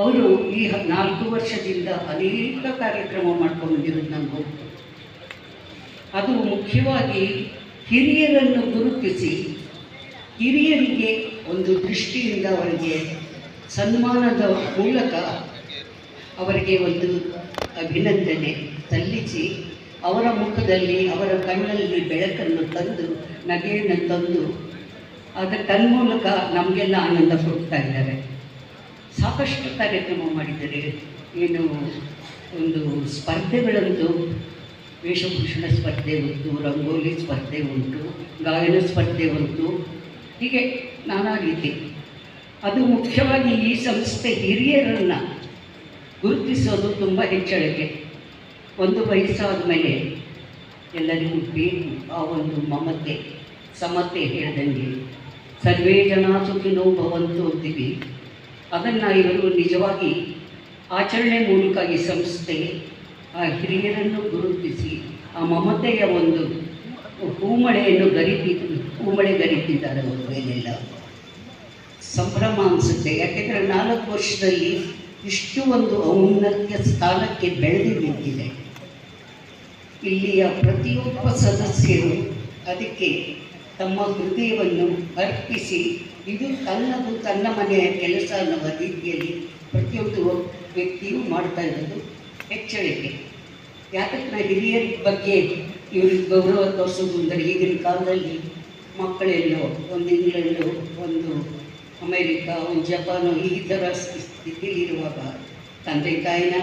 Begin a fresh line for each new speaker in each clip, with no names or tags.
ಅವರು ಈ ನಾಲ್ಕು ವರ್ಷದಿಂದ ಅನೇಕ ಕಾರ್ಯಕ್ರಮ ಮಾಡ್ಕೊಂಡು ಬಂದಿರೋದು ಗೊತ್ತು ಅದು ಮುಖ್ಯವಾಗಿ ಹಿರಿಯರನ್ನು ಗುರುತಿಸಿ ಹಿರಿಯರಿಗೆ ಒಂದು ದೃಷ್ಟಿಯಿಂದ ಅವರಿಗೆ ಸನ್ಮಾನದ ಮೂಲಕ ಅವರಿಗೆ ಒಂದು ಅಭಿನಂದನೆ ಸಲ್ಲಿಸಿ ಅವರ ಮುಖದಲ್ಲಿ ಅವರ ಕಣ್ಣಲ್ಲಿ ಬೆಳಕನ್ನು ತಂದು ನಗೆಯನ್ನು ತಂದು ಅದರ ತನ್ಮೂಲಕ ನಮಗೆಲ್ಲ ಆನಂದ ಕೊಡ್ತಾ ಇದ್ದಾರೆ. ಸಾಕಷ್ಟು ಕಾರ್ಯಕ್ರಮ ಮಾಡಿದ್ದಾರೆ ಏನು ಒಂದು ಸ್ಪರ್ಧೆಗಳಂತೂ, ವೇಷಭೂಷಣ ಸ್ಪರ್ಧೆ ಉಂಟು, ರಂಗೋಲಿ ಸ್ಪರ್ಧೆ ಉಂಟು, ಗಾಯನ ಸ್ಪರ್ಧೆ ಉಂಟು, ಹೀಗೆ ನಾನಾ ರೀತಿ. ಅದು ಮುಖ್ಯವಾಗಿ ಈ ಸಂಸ್ಥೆ ಹಿರಿಯರನ್ನು ಗುರುತಿಸೋದು ತುಂಬ ಹೆಚ್ಚಳಿಕೆ ಒಂದು ವಯಸ್ಸಾದ ಮೇಲೆ ಎಲ್ಲರಿಗೂ ಬೇಕು ಆ ಒಂದು ಮಮತೆ, ಸಮತೆ ಹೇಳ್ದಂಗೆ. ಸರ್ವೇ ಜನ ಸುಖಿನೋ ಭವಂತು ಅಂತೀವಿ. ಅದನ್ನು ಇವರು ನಿಜವಾಗಿ ಆಚರಣೆ ಮೂಲಕ ಈ ಸಂಸ್ಥೆ, ಆ ಹಿರಿಯರನ್ನು ಗುರುತಿಸಿ, ಆ ಮಮತೆಯ ಒಂದು ಹೂಮಳೆಯನ್ನು ಗರಿತಿ ಹೂಮಳೆ ಗರಿತಿದ್ದಾರೆ ಅವರು ಮೇಲೆಲ್ಲ ಸಂಭ್ರಮ ಅನಿಸುತ್ತೆ. ಯಾಕೆಂದರೆ ನಾಲ್ಕು ವರ್ಷದಲ್ಲಿ ಇಷ್ಟು ಒಂದು ಔನ್ನತ್ಯ ಸ್ಥಾನಕ್ಕೆ ಬೆಳೆದು ನಿಂತಿದೆ. ಇಲ್ಲಿಯ ಪ್ರತಿಯೊಬ್ಬ ಸದಸ್ಯರು ಅದಕ್ಕೆ ತಮ್ಮ ಹೃದಯವನ್ನು ಅರ್ಪಿಸಿ ಇದು ತನ್ನದು ತನ್ನ ಮನೆಯ ಕೆಲಸ ಅನ್ನುವ ರೀತಿಯಲ್ಲಿ ಪ್ರತಿಯೊಂದು ವ್ಯಕ್ತಿಯು ಮಾಡ್ತಾ ಇರೋದು ಎಚ್ಚರಿಕೆ ಯಾಕಂದ್ರೆ ಹಿರಿಯರ ಬಗ್ಗೆ ಇವ್ರಿಗೆ ಗೌರವ ತೋರಿಸೋದು ಅಂದರೆ ಈಗಿನ ಕಾಲದಲ್ಲಿ ಮಕ್ಕಳೆಲ್ಲೋ, ಒಂದು ಇಂಗ್ಲೆಂಡು, ಒಂದು ಅಮೇರಿಕ, ಒಂದು ಜಪಾನು, ಈ ಥರ ಸ್ಥಿತಿಯಲ್ಲಿರುವಾಗ ತಂದೆ ತಾಯಿನ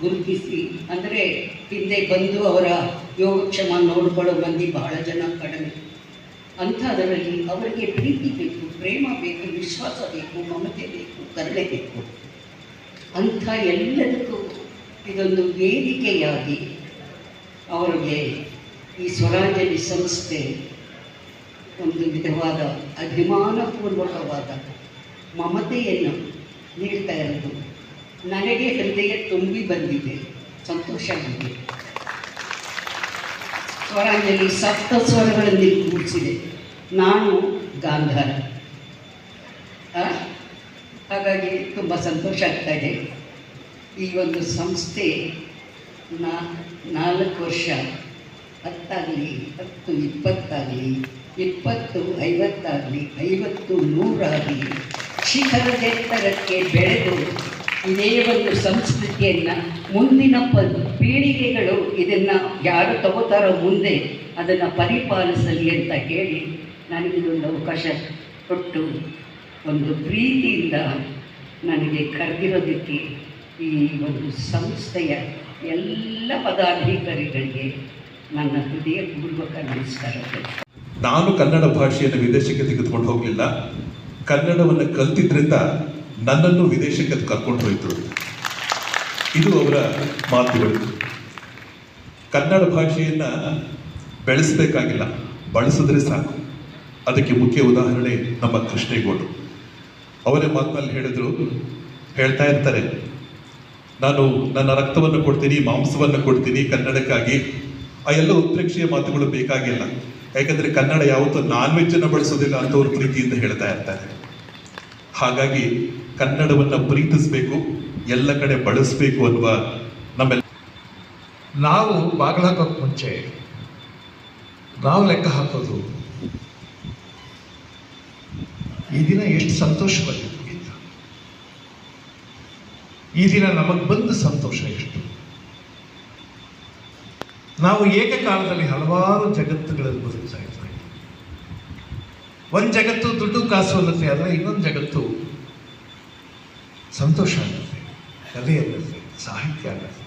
ಗುರುತಿಸಿ, ಅಂದರೆ ಹಿಂದೆ ಬಂದು ಅವರ ಯೋಗಕ್ಷೇಮ ನೋಡ್ಕೊಳ್ಳೋ ಮಂದಿ ಬಹಳ ಜನ ಕಡಿಮೆ. ಅಂಥದರಲ್ಲಿ ಅವರಿಗೆ ಪ್ರೀತಿ ಬೇಕು, ಪ್ರೇಮ ಬೇಕು, ವಿಶ್ವಾಸ ಬೇಕು, ಮಮತೆ ಬೇಕು, ಕರುಣೆ ಬೇಕು. ಅಂಥ ಎಲ್ಲದಕ್ಕೂ ಇದೊಂದು ವೇದಿಕೆಯಾಗಿ ಅವರಿಗೆ ಈ ಸ್ವರಾಂಜಲಿ ಸಂಸ್ಥೆ ಒಂದು ವಿಧವಾದ, ಅಭಿಮಾನಪೂರ್ವಕವಾದ ಮಮತೆಯನ್ನು ನೀಡ್ತಾ ಇರೋದು. ನನಗೆ ಹೃದಯ ತುಂಬಿ ಬಂದಿದೆ, ಸಂತೋಷ ಆಗಿದೆ. ಸ್ವರಾಂಜಲಿ ಸಪ್ತ ಸ್ವರಗಳಲ್ಲಿ ಕೂಡಿಸಿದೆ ನಾನು ಗಾಂಧಾರ? ಹಾಗಾಗಿ ತುಂಬ ಸಂತೋಷ ಆಗ್ತಾ ಇದೆ. ಈ ಒಂದು ಸಂಸ್ಥೆ ನಾ, ನಾಲ್ಕು ವರ್ಷ, ಹತ್ತಾಗಲಿ, ಹತ್ತು ಇಪ್ಪತ್ತಾಗಲಿ, ಇಪ್ಪತ್ತು ಐವತ್ತಾಗಲಿ, ಐವತ್ತು ನೂರಾಗಲಿ ಶಿಖರದೆತ್ತರಕ್ಕೆ ಬೆಳೆದು ಇದೇ ಒಂದು ಸಂಸ್ಕೃತಿಯನ್ನು ಮುಂದಿನ ಪ, ಪೀಳಿಗೆಗಳು ಇದನ್ನು ಯಾರು ತಗೋತಾರೋ ಮುಂದೆ ಅದನ್ನು ಪರಿಪಾಲಿಸಲಿ ಅಂತ ಹೇಳಿ ನನಗಿದೊಂದು ಅವಕಾಶ ಕೊಟ್ಟು ಒಂದು ಪ್ರೀತಿಯಿಂದ ನನಗೆ ಕರೆದಿರೋದಕ್ಕೆ ಈ ಒಂದು ಸಂಸ್ಥೆಯ ಎಲ್ಲ ಪದಾಧಿಕಾರಿಗಳಿಗೆ ನನ್ನ ಹೃದಯಪೂರ್ವಕ ನಮಸ್ಕಾರಗಳು
ನಾನು ಕನ್ನಡ ಭಾಷೆಯನ್ನು ವಿದೇಶಕ್ಕೆ ತೆಗೆದುಕೊಂಡು ಹೋಗಲಿಲ್ಲ. ಕನ್ನಡವನ್ನು ಕಲ್ತಿದ್ರಿಂದ ನನ್ನನ್ನು ವಿದೇಶಕ್ಕೆ ಅದು ಕರ್ಕೊಂಡು ಹೋಯಿತು. ಇದು ಅವರ ಮಾತುಗಳು. ಕನ್ನಡ ಭಾಷೆಯನ್ನ ಬೆಳೆಸಬೇಕಾಗಿಲ್ಲ. ಬಳಸಿದ್ರೆ ಸಾಕು. ಅದಕ್ಕೆ ಮುಖ್ಯ ಉದಾಹರಣೆ ನಮ್ಮ ಕೃಷ್ಣೇಗೌಡರು. ಅವರೇ ಮಾತಿನಲ್ಲಿ ಹೇಳಿದ್ರು, ಹೇಳ್ತಾ ಇರ್ತಾರೆ. ನಾನು ನನ್ನ ರಕ್ತವನ್ನು ಕೊಡ್ತೀನಿ, ಮಾಂಸವನ್ನು ಕೊಡ್ತೀನಿ, ಕನ್ನಡಕ್ಕಾಗಿ. ಆ ಎಲ್ಲ ಉತ್ಪ್ರೇಕ್ಷೆಯ ಮಾತುಗಳು ಬೇಕಾಗಿಲ್ಲ. ಯಾಕಂದ್ರೆ ಕನ್ನಡ ಯಾವತ್ತೂ ನಾನ್ ವೆಜ್ಜನ್ನು ಬಳಸೋದಿಲ್ಲ ಅಂತವ್ರ ಪ್ರೀತಿಯಿಂದ ಹೇಳ್ತಾ ಇರ್ತಾರೆ. ಹಾಗಾಗಿ ಕನ್ನಡವನ್ನ ಪ್ರೀತಿಸಬೇಕು, ಎಲ್ಲ ಕಡೆ ಬಳಸಬೇಕು ಅನ್ನುವ ನಮ್ಮೆಲ್ಲ
ನಾವು ಬಾಗಿಲು ಹಾಕೋಕೆ ಮುಂಚೆ, ನಾವು ಲೆಕ್ಕ ಹಾಕೋದು. ಈ ದಿನ ಎಷ್ಟು ಸಂತೋಷವಾಗಿತ್ತು ಈ ದಿನ ನಮಗೆ ಬಂದ ಸಂತೋಷ ಎಷ್ಟು? ನಾವು ಏಕಕಾಲದಲ್ಲಿ ಹಲವಾರು ಜಗತ್ತುಗಳಲ್ಲಿ ಬದುಕ್ತಾ ಇದ್ದೀವಿ ಒಂದು ಜಗತ್ತು ದುಡ್ಡು ಕಾಸು ಅನ್ನತ್ತೆ, ಆದರೆ ಇನ್ನೊಂದು ಜಗತ್ತು ಸಂತೋಷ ಆಗುತ್ತೆ ಕಲೆ ಅನ್ನತ್ತೆ, ಸಾಹಿತ್ಯ ಆಗುತ್ತೆ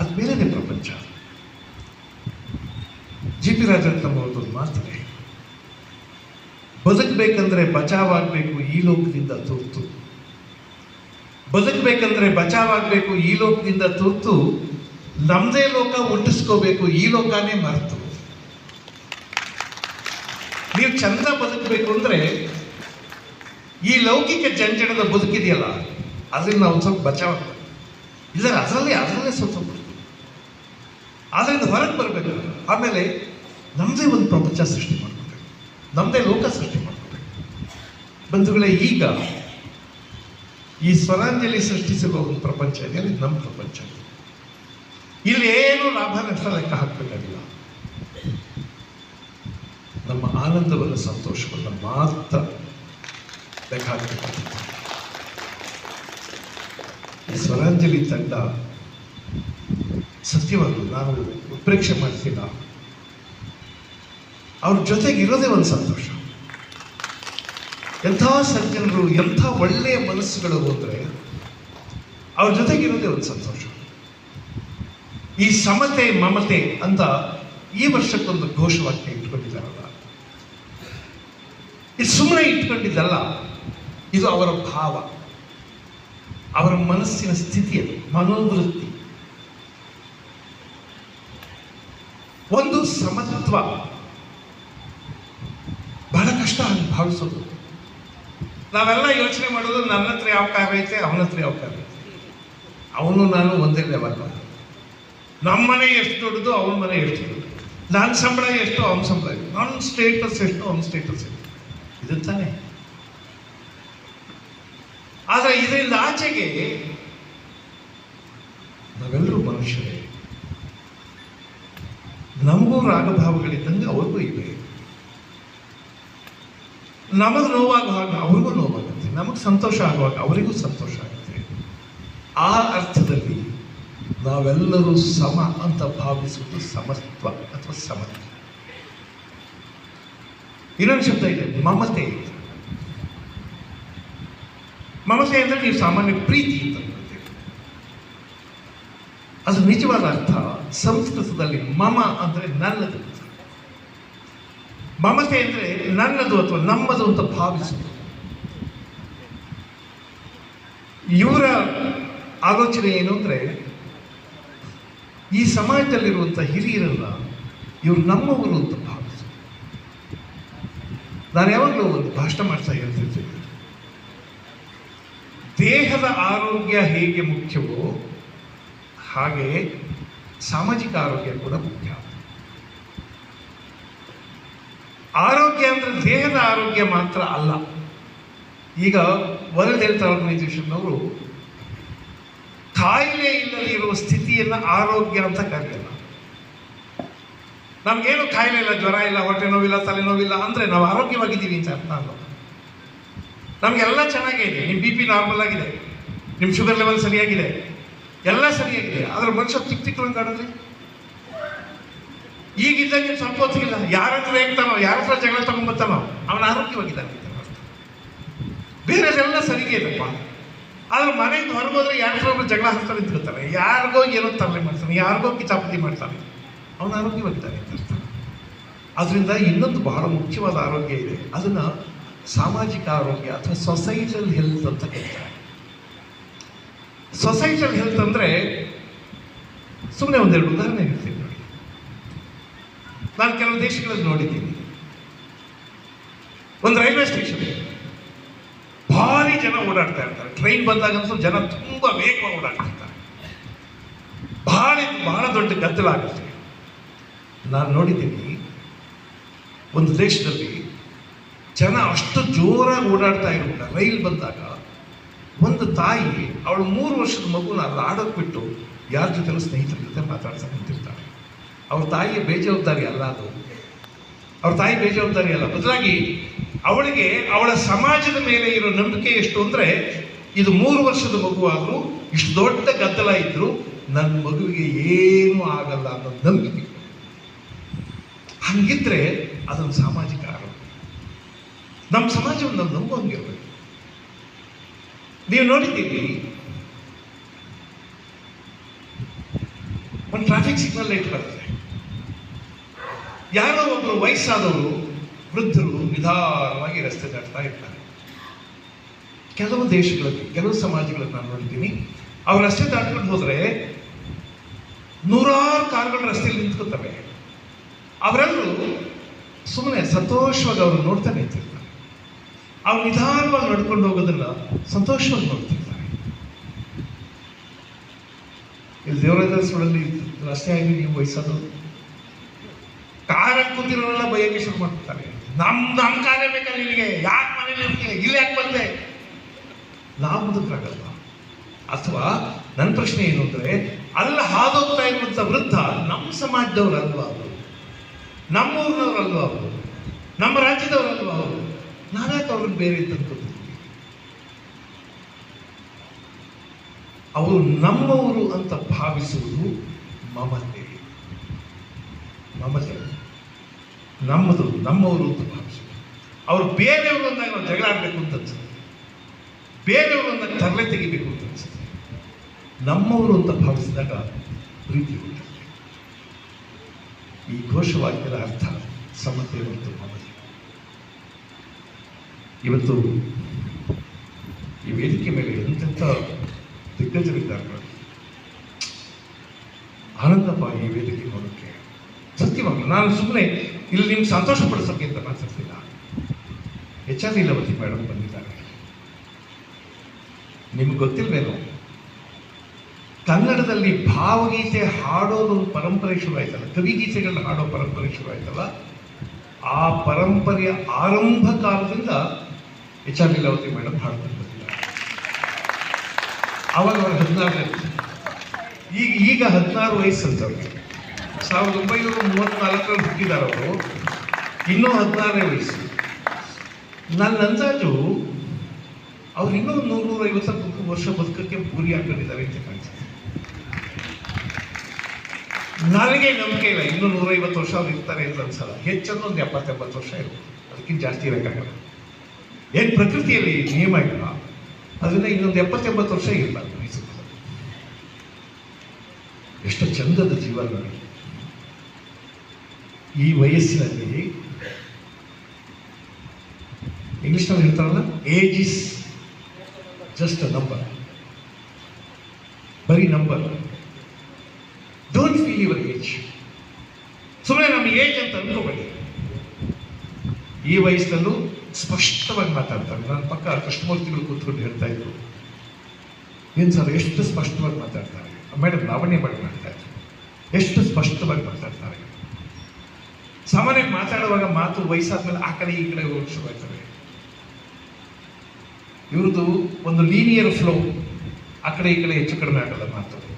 ಅದು ಬೇರೆನೇ ಪ್ರಪಂಚ. ಜಿ ಪಿ ರಾಜರತ್ನಮ್ಮವ್ರದ್ದು ಒಂದು ಮಾತಿದೆ. ಬದುಕಬೇಕಂದ್ರೆ ಬಚಾವಾಗಬೇಕು ಈ ಲೋಕದಿಂದ ತುರ್ತು. ಬದುಕಬೇಕಂದ್ರೆ ಬಚಾವಾಗಬೇಕು ಈ ಲೋಕದಿಂದ ತುರ್ತು. ನಮ್ಮದೇ ಲೋಕ ಹುಟ್ಟಿಸ್ಕೋಬೇಕು ಈ ಲೋಕನೇ ಮರೆತು. ನೀವು ಚಂದ ಬದುಕಬೇಕು ಅಂದರೆ ಈ ಲೌಕಿಕ ಜಂಜಡದ ಬದುಕಿದೆಯಲ್ಲ? ಅದರಿಂದ ನಾವು ಸ್ವಲ್ಪ ಬಚಾವಾಗ್ತದೆ ಇಲ್ಲ ಅದರಲ್ಲಿ, ಅದರಲ್ಲೇ ಸ್ವಲ್ಪ ಅದರಿಂದ ಹೊರಗೆ ಬರಬೇಕು. ಆಮೇಲೆ ನಮ್ಮದೇ ಒಂದು ಪ್ರಪಂಚ ಸೃಷ್ಟಿ ಮಾಡ್ಕೋಬೇಕು. ನಮ್ಮದೇ ಲೋಕ ಸೃಷ್ಟಿ ಮಾಡ್ಕೋಬೇಕು. ಬಂಧುಗಳೇ, ಈಗ ಈ ಸ್ವರಾಂಜಲಿ ಸೃಷ್ಟಿಸಿರುವ ಒಂದು ಪ್ರಪಂಚ ಇದೆ. ನಮ್ಮ ಪ್ರಪಂಚ ಇಲ್ಲಿ ಏನು ಲಾಭ ನಷ್ಟ ಲೆಕ್ಕ ಹಾಕಬೇಕಾಗಿಲ್ಲ. ನಮ್ಮ ಆನಂದವನ್ನು, ಸಂತೋಷವನ್ನು ಮಾತ್ರ ಲೆಕ್ಕ ಹಾಕಬೇಕಾಗುತ್ತೆ ಸ್ವರಾಂಜಲಿ ತಂಡ ಸತ್ಯವಾಗಲು ನಾನು ಉತ್ಪ್ರೇಕ್ಷೆ ಮಾಡ್ತಿಲ್ಲ. ಅವ್ರ ಜೊತೆಗೆ ಇರೋದೇ ಒಂದು ಸಂತೋಷ. ಎಂಥ ಸಜ್ಜನರು ಎಂಥ ಒಳ್ಳೆಯ ಮನಸ್ಸುಗಳು ಹೋದ್ರೆ ಅವ್ರ ಜೊತೆಗೆ ಇರೋದೇ ಒಂದು ಸಂತೋಷ. ಈ ಸಮತೆ ಮಮತೆ ಅಂತ ಈ ವರ್ಷಕ್ಕೊಂದು ಘೋಷವಾಕ್ಯ ಇಟ್ಕೊಂಡಿದ್ದಾರಲ್ಲ. ಇದು ಸುಮ್ಮನೆ ಇಟ್ಕೊಂಡಿದ್ದಲ್ಲ, ಇದು ಅವರ ಭಾವ. ಅವರ ಮನಸ್ಸಿನ ಸ್ಥಿತಿ ಅದು, ಮನೋವೃತ್ತಿ. ಒಂದು ಸಮತ್ವ ಬಹಳ ಕಷ್ಟ ಅಂತ ಭಾವಿಸೋದು. ನಾವೆಲ್ಲ ಯೋಚನೆ ಮಾಡೋದು ನನ್ನ ಹತ್ರ ಯಾವ ಕಾರ್ಯ ಐತೆ, ಅವನ ಹತ್ರ ಯಾವ ಕಾರ್ಯ ಐತೆ? ಅವನು ನಾನು ಒಂದೇ ಲೆವೆಲ್ ನಮ್ಮ ಮನೆ ಎಷ್ಟು ದೊಡ್ಡದು ಅವನ ಮನೆ ಎಷ್ಟು ದೊಡ್ಡದು. ನನ್ನ ಸಂಬಳ ಎಷ್ಟು, ಅವನ ಸಂಬಳ ನನ್ನ ಸ್ಟೇಟಸ್ ಎಷ್ಟು, ಅವನ ಸ್ಟೇಟಸ್ ಎಷ್ಟು? ಇದು ತಾನೇ. ಆದರೆ ಇದರಿಂದ ಆಚೆಗೆ ನಾವೆಲ್ಲರೂ ಮನುಷ್ಯರೇ. ನಮಗೂ ರಾಗಭಾವಗಳಿದ್ದಂಗೆ ಅವ್ರಿಗೂ ಇವೆ ನಮಗೆ ನೋವಾಗುವಾಗ ಅವ್ರಿಗೂ ನೋವಾಗುತ್ತೆ. ನಮಗೆ ಸಂತೋಷ ಆಗುವಾಗ ಅವರಿಗೂ ಸಂತೋಷ ಆಗುತ್ತೆ. ಆ ಅರ್ಥದಲ್ಲಿ ನಾವೆಲ್ಲರೂ ಸಮ ಅಂತ ಭಾವಿಸುವುದು ಸಮತ್ವ ಅಥವಾ ಸಮತ್ವ ಇನ್ನೊಂದು ಶಬ್ದ ಇದೆ, ಮಮತೆ ಇದೆ ಮಮತೆ ಅಂದರೆ ನೀವು ಸಾಮಾನ್ಯ ಪ್ರೀತಿ ಅಂತ. ಅದು ನಿಜವಾದ ಅರ್ಥ. ಸಂಸ್ಕೃತದಲ್ಲಿ ಮಮ ಅಂದರೆ ನನ್ನದು. ಮಮತೆ ಅಂದರೆ ನನ್ನದು ಅಥವಾ ನಮ್ಮದು ಅಂತ ಭಾವಿಸುವುದು ಇವರ ಆಲೋಚನೆ ಏನು ಅಂದರೆ, ಈ ಸಮಾಜದಲ್ಲಿರುವಂಥ ಹಿರಿಯರಲ್ಲ ಇವರು ನಮ್ಮವರು ಅಂತ ಭಾವಿಸುವುದು ನಾನು ಯಾವಾಗಲೂ ಒಂದು ಭಾಷಣ ಮಾಡ್ತಾ ಹೇಳ್ತಿರ್ತೀನಿ. ದೇಹದ ಆರೋಗ್ಯ ಹೇಗೆ ಮುಖ್ಯವೋ ಹಾಗೆ ಸಾಮಾಜಿಕ ಆರೋಗ್ಯ ಕೂಡ ಮುಖ್ಯ. ಆರೋಗ್ಯ ಅಂದ್ರೆ ದೇಹದ ಆರೋಗ್ಯ ಮಾತ್ರ ಅಲ್ಲ. ಈಗ ವರ್ಲ್ಡ್ ಹೆಲ್ತ್ ಆರ್ಗನೈಸೇಷನ್ ಅವರು ಕಾಯಿಲೆ ಇಲ್ಲದೆ ಇರುವ ಸ್ಥಿತಿಯನ್ನ ಆರೋಗ್ಯ ಅಂತ ಕರೆಯಲ್ಲ ನಮ್ಗೇನು ಕಾಯಿಲೆ ಇಲ್ಲ, ಜ್ವರ ಇಲ್ಲ, ಹೊಟ್ಟೆ ನೋವಿಲ್ಲ, ತಲೆನೋವಿಲ್ಲ ಅಂದ್ರೆ ನಾವು ಆರೋಗ್ಯವಾಗಿದ್ದೀವಿ ಅಂತ ಅರ್ಥ ಅಲ್ಲ ನಮಗೆಲ್ಲ ಚೆನ್ನಾಗಿದೆ ನಿಮ್ಮ ಬಿ ಪಿ ನಾರ್ಮಲ್ ಆಗಿದೆ. ನಿಮ್ಮ ಶುಗರ್ ಲೆವೆಲ್ ಸರಿಯಾಗಿದೆ. ಎಲ್ಲ ಸರಿಯಾಗಿದೆ. ಆದರೆ ಮನುಷ್ಯ ತಿಕ್ ತಿಕ್ಕೊಂಡು ಈಗಿದ್ದಾಗ ನೀವು ಸ್ವಲ್ಪ ಹೊತ್ತಿಗಿಲ್ಲ. ಯಾರ ಹತ್ರ ರೇಗ್ತಾನೋ ಯಾರ ಹತ್ರ ಜಗಳ ತಗೊಂಡ್ಬರ್ತಾನೋ, ಅವನ ಆರೋಗ್ಯವಾಗಿದ್ದಾನೆ. ಬೇರೆದೆಲ್ಲ ಸರಿಗೆ ಇದಪ್ಪ. ಆದ್ರೆ ಮನೆಯಿಂದ ಹೊರಗೋದ್ರೆ ಯಾರ ಹತ್ರ ಒಬ್ರು ಜಗಳ ಹಾಕ್ತಾರೆ ನಿಂತ್ಕೊತಾರೆ ಯಾರಿಗೋ ಏನೋ ತರಲೆ ಮಾಡ್ತಾನೆ, ಯಾರಿಗೋ ಕಿತಾಪತಿ ಮಾಡ್ತಾನೆ. ಅವನ ಆರೋಗ್ಯವಾಗಿದ್ದಾನೆ ಅಂತ ಅದರಿಂದ ಇನ್ನೊಂದು ಬಹಳ ಮುಖ್ಯವಾದ ಆರೋಗ್ಯ ಇದೆ. ಅದನ್ನ ಸಾಮಾಜಿಕ ಆರೋಗ್ಯ ಅಥವಾ ಸೊಸೈಟಲ್ ಹೆಲ್ತ್ ಅಂತ ಕರೀತಾರೆ ಸೊಸೈಟಲ್ ಹೆಲ್ತ್ ಅಂದ್ರೆ ಸುಮ್ಮನೆ ಒಂದೆರಡು ಉದಾಹರಣೆ ಹೇಳ್ತೀನಿ ನೋಡಿ. ನಾನು ಕೆಲವು ದೇಶಗಳಲ್ಲಿ ನೋಡಿದ್ದೀನಿ. ಒಂದು ರೈಲ್ವೆ ಸ್ಟೇಷನ್ ಭಾರಿ ಜನ ಓಡಾಡ್ತಾ ಇರ್ತಾರೆ. ಟ್ರೈನ್ ಬಂದಾಗಂತೂ ಜನ ತುಂಬಾ ವೇಗವಾಗಿ ಓಡಾಡ್ತಿರ್ತಾರೆ ಬಹಳ ಬಹಳ ದೊಡ್ಡ ಗದ್ದಲಾಗುತ್ತೆ ನಾನು ನೋಡಿದ್ದೀನಿ ಒಂದು ದೇಶದಲ್ಲಿ ಜನ ಅಷ್ಟು ಜೋರಾಗಿ ಓಡಾಡ್ತಾ ಇರೋಲ್ಲ ರೈಲ್ ಬಂದಾಗ. ಒಂದು ತಾಯಿ, ಅವಳು ಮೂರು ವರ್ಷದ ಮಗುನ ಅಲ್ಲಿ ಬಿಟ್ಟು ಯಾರ ಜೊತೆಲೂ ಸ್ನೇಹಿತರ ಜೊತೆ ಮಾತಾಡ್ತಾ ನಿಂತಿರ್ತಾಳೆ. ಅವ್ರ ತಾಯಿಯ ಬೇಜವಾಬ್ದಾರಿ ಅಲ್ಲ ಅದು. ಅವ್ರ ತಾಯಿ ಬೇಜವಾಬ್ದಾರಿ ಅಲ್ಲ. ಬದಲಾಗಿ ಅವಳಿಗೆ ಅವಳ ಸಮಾಜದ ಮೇಲೆ ಇರೋ ನಂಬಿಕೆ ಎಷ್ಟು ಅಂದರೆ, ಇದು ಮೂರು ವರ್ಷದ ಮಗುವಾದರೂ ಇಷ್ಟು ದೊಡ್ಡ ಗದ್ದಲ ಇದ್ರು ನನ್ನ ಮಗುವಿಗೆ ಏನೂ ಆಗಲ್ಲ ಅನ್ನೋ ನಂಬಿಕೆ. ಹಂಗಿದ್ರೆ ಅದೊಂದು ಸಾಮಾಜಿಕ ನಮ್ಮ ಸಮಾಜವನ್ನು ನಾವು ನಂಬುವಂಗಿರ್ಬೇಕು ನೀವು ನೋಡಿದ್ದೀರಿ, ಒಂದು ಟ್ರಾಫಿಕ್ ಸಿಗ್ನಲ್ ಲೈಟ್ ಬರ್ತದೆ. ಯಾರೋ ಒಬ್ಬರು ವಯಸ್ಸಾದವರು, ವೃದ್ಧರು ನಿಧಾನವಾಗಿ ರಸ್ತೆ ದಾಟ್ತಾ ಇರ್ತಾರೆ. ಕೆಲವು ದೇಶಗಳಲ್ಲಿ, ಕೆಲವು ಸಮಾಜಗಳಲ್ಲಿ ನಾನು ನೋಡಿದ್ದೀನಿ, ಅವ್ರು ರಸ್ತೆ ದಾಟ್ಕೊಂಡು ಹೋದ್ರೆ ನೂರಾರು ಕಾರುಗಳು ರಸ್ತೆಯಲ್ಲಿ ನಿಂತ್ಕೋತವೆ ಅವರೆಲ್ಲರೂ ಸುಮ್ಮನೆ ಸಂತೋಷವಾಗಿ ಅವರು ನೋಡ್ತಾನೆ ನಿಂತಿರ್ತಾರೆ ಅವ್ರು ನಿಧಾನವಾಗಿ ನಡ್ಕೊಂಡು ಹೋಗೋದನ್ನ ಸಂತೋಷವಾಗಿ ನೋಡ್ತಿರ್ತಾರೆ. ಇಲ್ಲಿ ದೇವರಾಜಲ್ಲಿ ರಸ್ತೆ ಆಗಿ ನೀವು ವಹಿಸೋದು. ಕಾರಲ್ಲಿ ಕೂತಿರೋರೆಲ್ಲ ಬೈಯಕ್ಕೆ ಶುರು ಮಾಡ್ತಾರೆ ನಮ್ ನಮ್ ಕಾರೇ ಬೇಕಲ್ಲ ನಿನಗೆ? ಯಾಕೆ ಮನೇಲಿ ಇರ್ತೀನಿ ಇಲ್ಲಿ ಯಾಕೆ ಬಂದೆ? ನಾವು ಮುದುಕರಾಗಲ್ಲ ಅಥವಾ ನನ್ನ ಪ್ರಶ್ನೆ ಏನು ಅಂದ್ರೆ, ಅಲ್ಲಿ ಹಾದೋಗ್ತಾ ಇರುವಂತ ವೃದ್ಧ ನಮ್ಮ ಸಮಾಜದವ್ರಲ್ವಾ ಅವರು? ನಮ್ಮ ರಾಜ್ಯದವರಲ್ವಾ ಅವರು? ನಮ್ಮ ರಾಜ್ಯದವ್ರಲ್ವಾ ಅವರು? ನಾವ್ಯಾಕೆ ಅವ್ರನ್ನ ಬೇರೆ ತಂದ್ಕೊತೀವಿ ಅವರು ನಮ್ಮವರು ಅಂತ ಭಾವಿಸುವುದು ಮಮತೆ. ಮಮತೆ. ನಮ್ಮದು, ನಮ್ಮವರು ಅಂತ ಭಾವಿಸುವುದು. ಅವರು ಬೇರೆಯವರು ನಾವು ಜಗಳ ಆಡಬೇಕು ಅಂತ ಅನ್ಸುತ್ತೆ. ಬೇರೆಯವರು ಅಂದಾಗ ತರಲೆ ತೆಗಿಬೇಕು ಅಂತ ಅನ್ಸುತ್ತೆ. ನಮ್ಮವರು ಅಂತ ಭಾವಿಸಿದಾಗ ಪ್ರೀತಿ ಹುಟ್ಟುತ್ತೆ ಈ ಘೋಷವಾಕ್ಯದ ಅರ್ಥ ಸಮತೆ ಮತ್ತು ಮಮತೆ. ಇವತ್ತು ಈ ವೇದಿಕೆ ಮೇಲೆ ಎಂತೆಂಥ ದಿಗ್ಗಜರಿದ್ದಾರೆ. ಆನಂದಪ್ಪ ಈ ವೇದಿಕೆ ನೋಡೋಕ್ಕೆ. ಸತ್ಯವಾಗ ನಾನು ಸುಮ್ಮನೆ ಇಲ್ಲಿ ನಿಮ್ಗೆ ಸಂತೋಷ ಪಡಿಸೋಕೆ ಅಂತ ಮಾತಾಡ್ತಿಲ್ಲ. ಎಚ್ ಆರ್ ಲೀಲಾವತಿ ಮೇಡಮ್ ಬಂದಿದ್ದಾರೆ. ನಿಮ್ಗೆ ಗೊತ್ತಿಲ್ವೇನೋ? ಕನ್ನಡದಲ್ಲಿ ಭಾವಗೀತೆ ಹಾಡೋದು ಒಂದು ಪರಂಪರೆ ಶುರು ಆಯ್ತಲ್ಲ? ಕವಿಗೀತೆಗಳನ್ನ ಹಾಡೋ ಪರಂಪರೆ ಶುರುವಾಯ್ತಲ್ಲ ಆ ಪರಂಪರೆಯ ಆರಂಭ ಕಾಲದಿಂದ ಎಚ್ ಆರ್ ಲೀಲಾವತಿ ಮೇಡಮ್ ಹಾಡ್ತಾ ಅವಾಗ ಅವ್ರ ಹದಿನಾರನೇ ಈಗ ಈಗ ಹದಿನಾರು ವಯಸ್ಸು ಅಂತ ಅವ್ರಿಗೆ ಸಾವಿರದ ಒಂಬೈನೂರ ಮೂವತ್ನಾಲ್ಕರಲ್ಲಿ ಹುಟ್ಟಿದ್ದಾರೆ ಅವರು. ಇನ್ನೂ ಹದಿನಾರನೇ ವಯಸ್ಸು. ನನ್ನ ಅಂದಾಜು ಅವ್ರು ಇನ್ನೂ ನೂರು ನೂರೈವತ್ತು ವರ್ಷ ಬದುಕಕ್ಕೆ ಪೂರಿ ಹಾಕೊಂಡಿದ್ದಾರೆ ಅಂತ ಕಾಣಿಸ್ತದೆ ನನಗೆ ನಂಬಿಕೆ ಇಲ್ಲ. ಇನ್ನೂ ನೂರೈವತ್ತು ವರ್ಷ ಅವ್ರು ಇರ್ತಾರೆ ಅಂತ ಅನ್ಸಲ್ಲ. ಹೆಚ್ಚಂದ್ರೆ ಒಂದು ಎಪ್ಪತ್ತೆಂಬತ್ತು ವರ್ಷ ಇರ್ಬೋದು. ಅದಕ್ಕಿಂತ ಜಾಸ್ತಿ ಇರೋಕ್ಕಾಗಲ್ಲ ಏನು ಪ್ರಕೃತಿಯಲ್ಲಿ ನಿಯಮ ಇಲ್ಲ ಅದರಿಂದ ಇನ್ನೊಂದು ಎಪ್ಪತ್ತೆಂಬತ್ತು ವರ್ಷ ಇಲ್ಲ ಮೈಸೂರು ಎಷ್ಟು ಚಂದದ ಜೀವನ ಈ ವಯಸ್ಸಿನಲ್ಲಿ ಇಂಗ್ಲಿಷ್ನಲ್ಲಿ ಹೇಳ್ತಾರಲ್ಲ age is just a number ಬರೀ number don't feel your age ಸುಮ್ಮನೆ ನಮ್ಮ ಏಜ್ ಅಂತ ಅನ್ಕೋಬೇಡಿ ಈ ವಯಸ್ಸಿನಲ್ಲೂ ಸ್ಪಷ್ಟವಾಗಿ ಮಾತಾಡ್ತಾರೆ. ನನ್ನ ಪಕ್ಕ ಕೃಷ್ಣಮೂರ್ತಿಗಳು ಕೂತ್ಕೊಂಡು ಹೇಳ್ತಾ ಇದ್ರು. ಏನ್ ಸರ್ ಎಷ್ಟು ಸ್ಪಷ್ಟವಾಗಿ ಮಾತಾಡ್ತಾರೆ? ಮೇಡಮ್ ಲಾವಣ್ಯ ಮಾಡಿ ಮಾಡ್ತಾ ಇದ್ರು ಎಷ್ಟು ಸ್ಪಷ್ಟವಾಗಿ ಮಾತಾಡ್ತಾರೆ? ಸಾಮಾನ್ಯವಾಗಿ ಮಾತಾಡುವಾಗ ಮಾತು ವಯಸ್ಸಾದ್ಮೇಲೆ ಆ ಕಡೆ ಈ ಕಡೆ ಹೋಗಕ್ಕೆ ಶುರುವಾಗ್ತವೆ ಇವ್ರದ್ದು ಒಂದು ಲೀನಿಯರ್ ಫ್ಲೋ ಆ ಕಡೆ ಈ ಕಡೆ ಹೆಚ್ಚು ಕಡಿಮೆ ಆಗಲ್ಲ ಮಾತು.